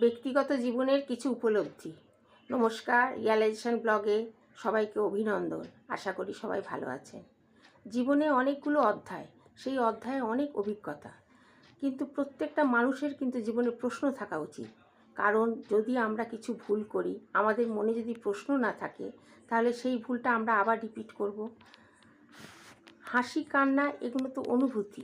ব্যক্তিগত জীবনের কিছু উপলব্ধি। নমস্কার রিয়ালাইজেশন ব্লগে সবাইকে অভিনন্দন। আশা করি সবাই ভালো আছেন। জীবনে অনেকগুলো অধ্যায়, সেই অধ্যায়ে অনেক অভিজ্ঞতা। কিন্তু প্রত্যেকটা মানুষের কিন্তু জীবনে প্রশ্ন থাকা উচিত। কারণ যদি আমরা কিছু ভুল করি, আমাদের মনে যদি প্রশ্ন না থাকে, তাহলে সেই ভুলটা আমরা আবার রিপিট করব। হাসি, কান্না, এগুলো তো অনুভূতি।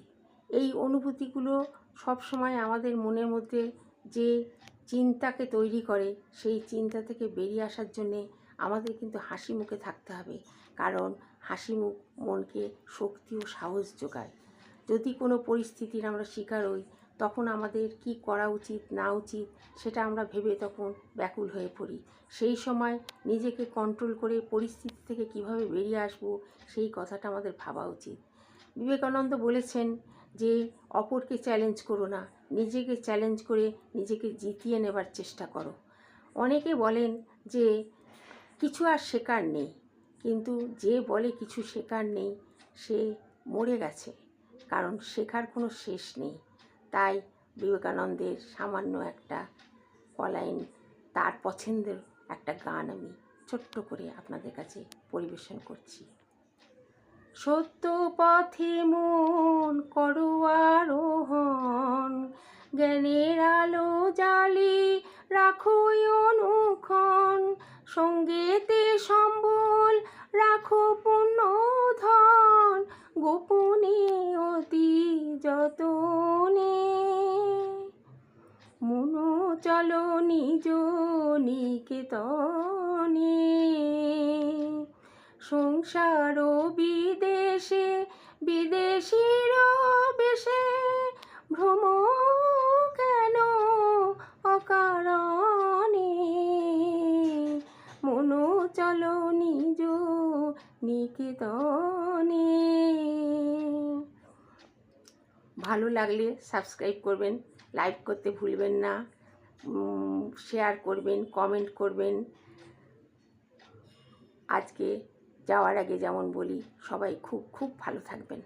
এই অনুভূতিগুলো সবসময় আমাদের মনের মধ্যে যে চিন্তাকে তৈরি করে, সেই চিন্তা থেকে বেরিয়ে আসার জন্যে আমাদের কিন্তু হাসি মুখে থাকতে হবে। কারণ হাসি মুখ মনকে শক্তি ও সাহস যোগায়। যদি কোনো পরিস্থিতির আমরা শিকার হই, তখন আমাদের কি করা উচিত, না উচিত, সেটা আমরা ভেবে তখন ব্যাকুল হয়ে পড়ি। সেই সময় নিজেকে কন্ট্রোল করে পরিস্থিতি থেকে কীভাবে বেরিয়ে আসব, সেই কথাটা আমাদের ভাবা উচিত। বিবেকানন্দ বলেছেন যে, অপরকে চ্যালেঞ্জ করো না নিজেকে চ্যালেঞ্জ করে নিজেকে জিতিয়ে নেবার চেষ্টা করো। অনেকে বলেন যে, কিছু আর শেখার নেই। কিন্তু যে বলে কিছু শেখার নেই, সে মরে গেছে। কারণ শেখার কোনো শেষ নেই। তাই বিবেকানন্দের সামান্য একটা কলাইন তার পছন্দের একটা গান আমি ছোট্ট করে আপনাদের কাছে পরিবেশন করছি। সত্য পথে মন করো জ্ঞানের আলো জালি রাখো অনুক্ষণ। সঙ্গেতে সম্বল রাখো পূর্ণ ধন গোপনে অতি যতনে। মনো চলো নিজ নিকেতনে। সংসার বিদেশে, বিদেশির বেশে ভ্রম কেন অকারণে মনো চলো নিজ নিকেতনে। ভালো লাগলে সাবস্ক্রাইব করবেন লাইক করতে ভুলবেন না শেয়ার করবেন কমেন্ট করবেন। আজকে যাওয়ার আগে যেমন বলি, সবাই খুব খুব ভালো থাকবেন।